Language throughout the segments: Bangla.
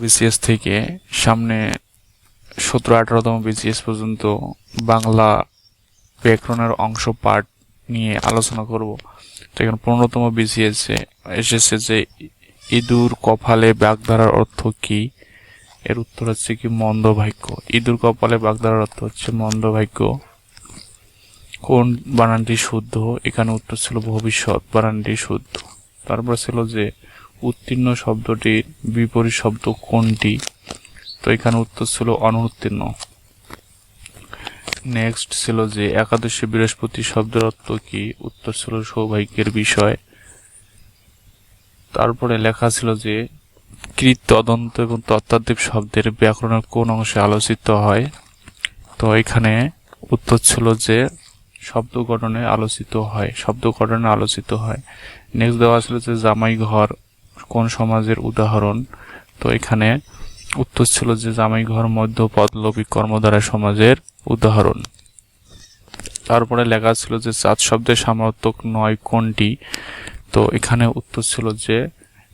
বিসিএস থেকে সামনে সতেরো আঠারোতম বিসিএস পর্যন্ত বাংলা ব্যাকরণের অংশ পাঠ নিয়ে আলোচনা করব। তো এখানে পনেরোতম বিসিএস এসেছে যে, ইঁদুর কপালে বাগধারার অর্থ কি? এর উত্তর হচ্ছে কি, মন্দ ভাগ্য। ইঁদুর কপালে বাগধারার অর্থ হচ্ছে মন্দ ভাগ্য। কোন বানানটি শুদ্ধ? এখানে উত্তর ছিল ভবিষ্যৎ বানানটি শুদ্ধ। তারপর ছিল যে উত্তীর্ণ শব্দটির বিপরীত শব্দ কোনটি? তো এখানে উত্তর ছিল অনুত্তীর্ণ। নেক্সট ছিল যে একাদশী বৃহস্পতি শব্দের অর্থ কি? উত্তর ছিল সৌভাগ্যের বিষয়। তারপরে লেখা ছিল যে কৃত তদন্ত এবং তত্ত্বাধিক শব্দের ব্যাকরণের কোন অংশে আলোচিত হয়? তো এখানে উত্তর ছিল যে শব্দ গঠনে আলোচিত হয়, শব্দ গঠনে আলোচিত হয়। নেক্সট দেওয়া ছিল যে জামাই ঘর কোন সমাজের উদাহরণ? তো এখানে উত্তর ছিল যে জামাই ঘর মধ্য পদলবী কর্মধারা সমাজের উদাহরণ। তারপরে লেখা ছিল যে চাঁদ শব্দের সামর্থক নয় কোনটি? তো এখানে উত্তর ছিল যে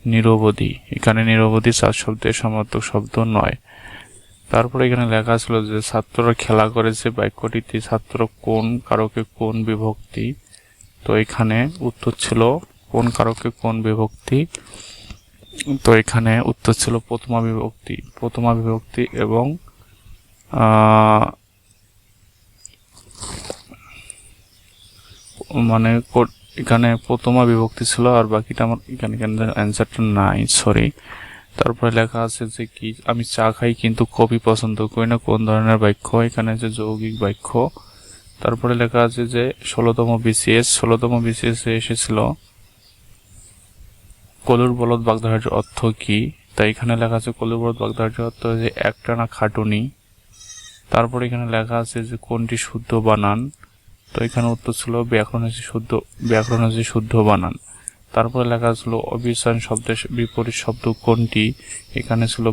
নিরবধি। এখানে নিরবধি চাঁদ শব্দের সমার্থক শব্দ নয়। তারপরে এখানে লেখা ছিল যে ছাত্ররা খেলা করেছে বাক্যটিতে ছাত্র কোন কারকে কোন বিভক্তি? তো এখানে উত্তর ছিল কোন কারকে কোন বিভক্তি? তো এখানে উত্তর ছিল প্রথমা বিভক্তি প্রথমা বিভক্তি এবং মানে এখানে প্রথমা বিভক্তি ছিল আর বাকিটা আমার এখানে এখানে অ্যান্সারটা নাই সরি তারপরে লেখা আছে যে কি, আমি চা খাই কিন্তু কফি পছন্দ করি না, কোন ধরনের বাক্য? এখানে যে যৌগিক বাক্য। তারপরে লেখা আছে যে ষোলোতম বিসিএস ষোলোতম বিসিএস এসেছিল কলুর বলদ বাগধারাটির অর্থ কি? তাই এখানে লেখা আছে, কলুর বলদ বাগধারাটির অর্থ যে একটানা খাটুনি। তারপর এখানে লেখা আছে যে কোনটি শুদ্ধ বানান। তো এখানে উত্তর ছিল ব্যাকরণ হচ্ছে শুদ্ধ, ব্যাকরণ হচ্ছে শুদ্ধ বানান। তারপরে লেখা ছিল অবিশ্বান শব্দের বিপরীত শব্দ কোনটি? এখানে ছিল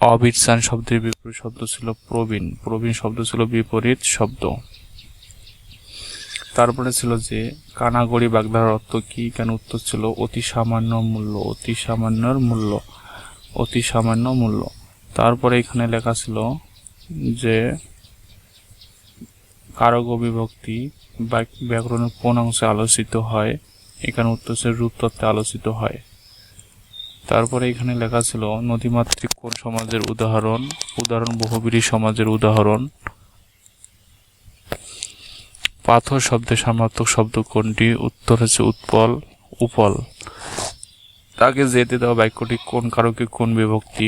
অবিশ্বান শব্দের বিপরীত শব্দ ছিল প্রবীণ। প্রবীণ শব্দ ছিল বিপরীত শব্দ। তারপরে ছিল যে, কানাগড়ি বাগধারার অর্থ কি? কেন উত্তর ছিল, অতি সামান্য মূল্য, অতি সামান্যর মূল্য, অতি সামান্য মূল্য। তারপরে এখানে লেখা ছিল যে, কারক ও বিভক্তি ব্যাকরণের কোন অংশে আলোচিত হয়? এখানে উত্তর ছিল রূপতত্ত্বে আলোচিত হয়। তারপরে এখানে লেখা ছিল, নদীমাতৃক কোন সমাজের উদাহরণ? উদাহরণ বহুবিরী সমাজের উদাহরণ। পাথর শব্দের সামার্থক শব্দ কোনটি? উত্তর হচ্ছে উৎপল, উপল। তাকে যেতে দেওয়া বাক্যটি কোন কারকে কোন বিভক্তি?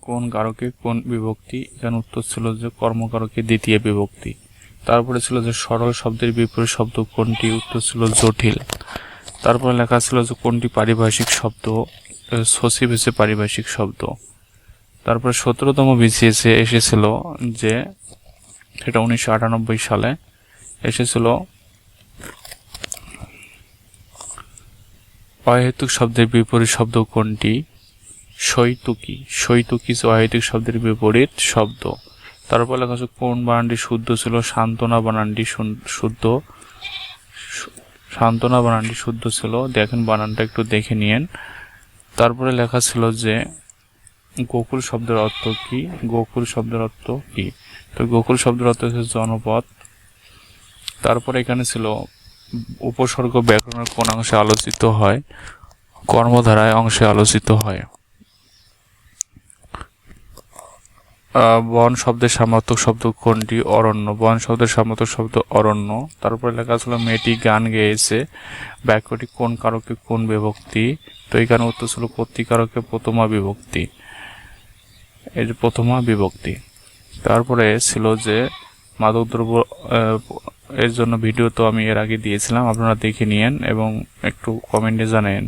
কোন কারকে কোন বিভক্তি? এখানে উত্তর ছিল যে কর্মকারকে দ্বিতীয় বিভক্তি। তারপরে ছিল যে সরল শব্দের বিপরীত শব্দ কোনটি? উত্তর ছিল জটিল। তারপরে লেখা ছিল যে কোনটি পারিভাষিক শব্দ? সচিব হচ্ছে পারিভাষিক শব্দ। তারপরে সতেরোতম বিসিএস এসেছিল যে সেটা উনিশশো আটানব্বই সালে এসেছিল। অহেতুক শব্দের বিপরীত শব্দ কোনটি? শৈতুকি। যে অহেতুক শব্দের বিপরীত শব্দ। তারপর লেখা আছে, কোন বানানটি শুদ্ধ ছিল? সান্ত্বনা বানানটি শুদ্ধ। সান্ত্বনা বানানটি শুদ্ধ ছিল। দেখেন বানানটা একটু দেখে নিয়েন। তারপরে লেখা ছিল যে গোকুল শব্দের অর্থ কি? গোকুল শব্দের অর্থ কি? তো গোকুল শব্দের অর্থ হচ্ছে জনপদ। তারপরে এখানে ছিল উপসর্গ ব্যাকরণের কোন অংশে আলোচিত হয়? কর্মধারায় অংশে আলোচিত হয়। বন শব্দের সামর্থক শব্দ কোনটি? অরণ্য। বন শব্দের সামর্থক শব্দ অরণ্য। তারপরে লেখা ছিল মেয়েটি গান গেয়েছে। বাক্যটি কোন কারকে কোন বিভক্তি? তো এখানে উত্তর ছিল কর্তিকারকে প্রথমা বিভক্তি। যে প্রথমা বিভক্তি। তারপরে ছিল যে মাদকদ্রব্য এর জন্য ভিডিও তো আমি এর আগে দিয়েছিলাম, আপনারা দেখে নিয়েন এবং একটু কমেন্টে জানেন